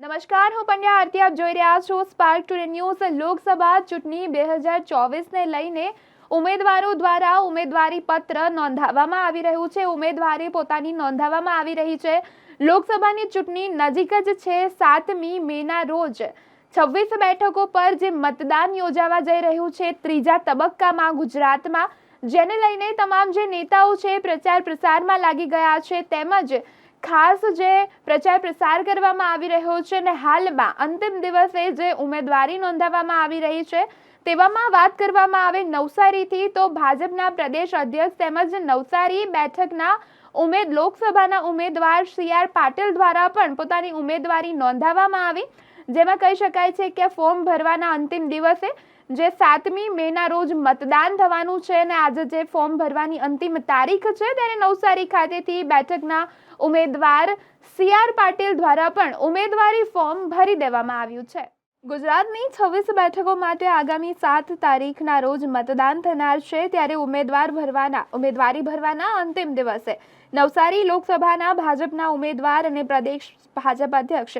નમસ્કાર, હું પંડ્યા આરતી, આપ જોઈ રહ્યા છો સ્પાર્ક ટુડે ન્યૂઝ લોકસભા ચૂંટણી બે હજાર ચોવીસને લઈને ઉમેદવારો દ્વારા ઉમેદવારી પત્ર નોંધાવવામાં આવી રહ્યું છે. ઉમેદવારી પોતાની નોંધાવવામાં આવી રહી છે. લોકસભાની ચૂંટણી નજીક જ છે સાતમી મેના રોજ. છવ્વીસ બેઠકો પર જે મતદાન યોજાવા જઈ રહ્યું છે, ત્રીજા તબક્કામાં ગુજરાતમાં. જેને લઈને તમામ જે નેતાઓ છે પ્રચાર પ્રસારમાં લાગી ગયા છે. તેમજ ખાસ જે પ્રચાર પ્રસાર કરવામાં આવી રહ્યો છે અને હાલમાં અંતિમ દિવસે જે ઉમેદવારી નોંધાવવામાં આવી રહી છે, તેવામાં વાત કરવામાં આવે નવસારીથી, તો ભાજપના પ્રદેશ અધ્યક્ષ તેમજ નવસારી બેઠકના ઉમેદ, લોકસભાના ઉમેદવાર સી આર પાટીલ દ્વારા પણ પોતાની ઉમેદવારી નોંધાવવામાં આવી. જેમાં કહી શકાય છે કે ફોર્મ ભરવાના અંતિમ દિવસે જે સાતમી મેના રોજ મતદાન થવાનું છે અને આજે જે ફોર્મ ભરવાની અંતિમ તારીખ છે ત્યારે નવસારી ખાતેથી બેઠકના ઉમેદવાર સી આર પાટીલ દ્વારા પણ ઉમેદવારી ફોર્મ ભરી દેવામાં આવ્યું છે. ગુજરાતની છવ્વીસ બેઠકો માટે આગામી સાત તારીખના રોજ મતદાન થનાર છે ત્યારે ઉમેદવાર ભરવાના, ઉમેદવારી ભરવાના અંતિમ દિવસે નવસારી લોકસભાના ભાજપના ઉમેદવાર અને પ્રદેશ ભાજપ અધ્યક્ષ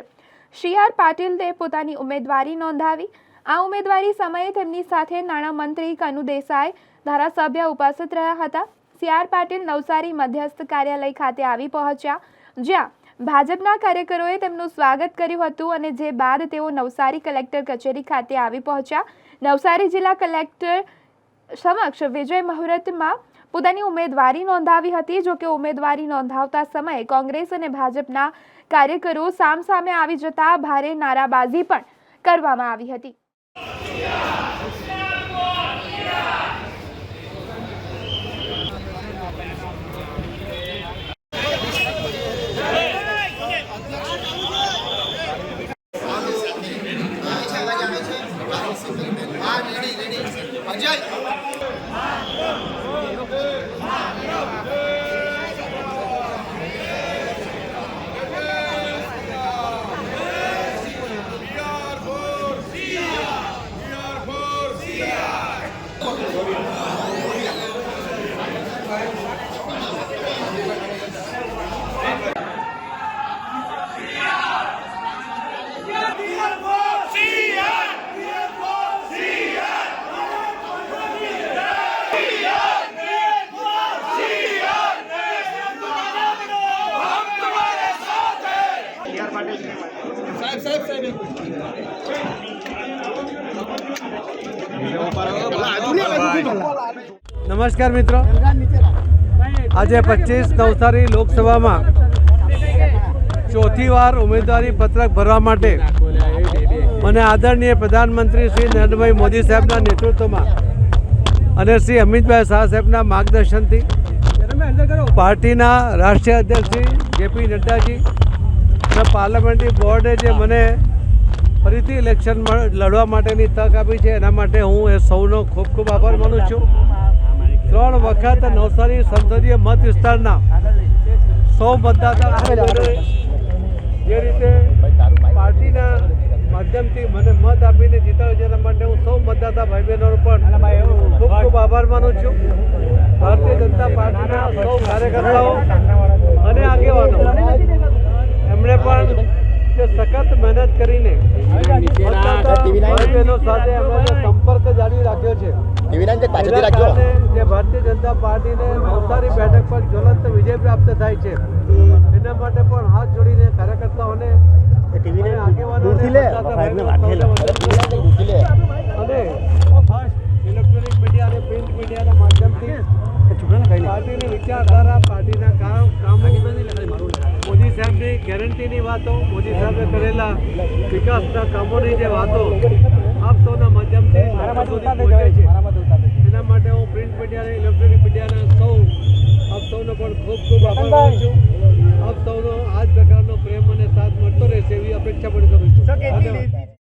સી આર પાટીલે પોતાની ઉમેદવારી નોંધાવી આ ઉમેદવારી સમયે તેમની સાથે નાણામંત્રી કનુ દેસાઈ, ધારાસભ્ય ઉપસ્થિત રહ્યા હતા. સી આર પાટીલ નવસારી મધ્યસ્થ કાર્યાલય ખાતે આવી પહોંચ્યા. જ્યાં ભાજપના કાર્યકરોએ તેમનું સ્વાગત કર્યું હતું અને જે બાદ તેઓ નવસારી કલેક્ટર કચેરી ખાતે આવી પહોંચ્યા. નવસારી જિલ્લા કલેક્ટર સમક્ષ વિજય મુહૂર્તમાં પોતાની ઉમેદવારી નોંધાવી હતી. જોકે ઉમેદવારી નોંધાવતા સમયે કોંગ્રેસ અને ભાજપના કાર્યકરો સામસામે આવી જતા ભારે નારાબાજી પણ કરવામાં આવી હતી. Yeah. નમસ્કાર મિત્રો. આજે પચીસ નવસારી લોકસભામાં ચોથી વાર ઉમેદવારી પત્રક ભરવા માટે મને આદરણીય પ્રધાનમંત્રી શ્રી નરેન્દ્રભાઈ મોદી સાહેબના નેતૃત્વમાં અને શ્રી અમિતભાઈ શાહ સાહેબના માર્ગદર્શનથી પાર્ટીના રાષ્ટ્રીય અધ્યક્ષ શ્રી જેપી નડ્ડાજી અને પાર્લામેન્ટરી બોર્ડે જે મને ફરીથી ઇલેક્શન લડવા માટેની તક આપી છે એના માટે હું એ સૌનો ખૂબ ખૂબ આભાર માનું છું. ત્રણ વખત નવસારી સંસદીય મત વિસ્તારના સૌ મતદાતા જે રીતે પાર્ટીના માધ્યમથી મને મત આપીને જીતાડ્યો છે એના માટે હું સૌ મતદાતા ભાઈ બહેનોનો પણ ખૂબ ખૂબ આભાર માનું છું. ભારતીય જનતા પાર્ટીના સૌ કાર્યકર્તાઓ અને આગેવાનો. એમણે પણ સખત મહેનત કરીને બહેનો સાથે એમણે સંપર્ક જાળવી રાખ્યો છે. જે ભારતીય જનતા પાર્ટીને નવસારી બેઠક પર જ્વલંત વિજય પ્રાપ્ત થાય છે. એના માટે પણ હાથ જોડીને કાર્યકર્તાઓને આગેવાનોને દૂરથી લે મતદાતા સાહેબને ભાઈઓ વાંચેલો સૌને દૂરથી લે અને ફર્સ્ટ ઇલેક્ટ્રોનિક મીડિયા અને પ્રિન્ટ મીડિયાના માધ્યમથી પાર્ટીની વિચારધારા પાર્ટીના કામ કામો મોદી સાહેબની ગેરંટીની વાતો મોદી સાહેબે કરેલા વિકાસના કામોની જે વાતો આપ સૌના માધ્યમથી પહોંચે છે. એના માટે હું પ્રિન્ટ મીડિયા અને ઇલેક્ટ્રોનિક મીડિયાના સૌ આપ સૌનો પણ ખૂબ ખૂબ આભાર માનું છું. આપ સૌનો આ જ પ્રકારનો પ્રેમ અને સાથ મળતો રહેશે એવી અપેક્ષા પણ કરું છું. ધન્યવાદ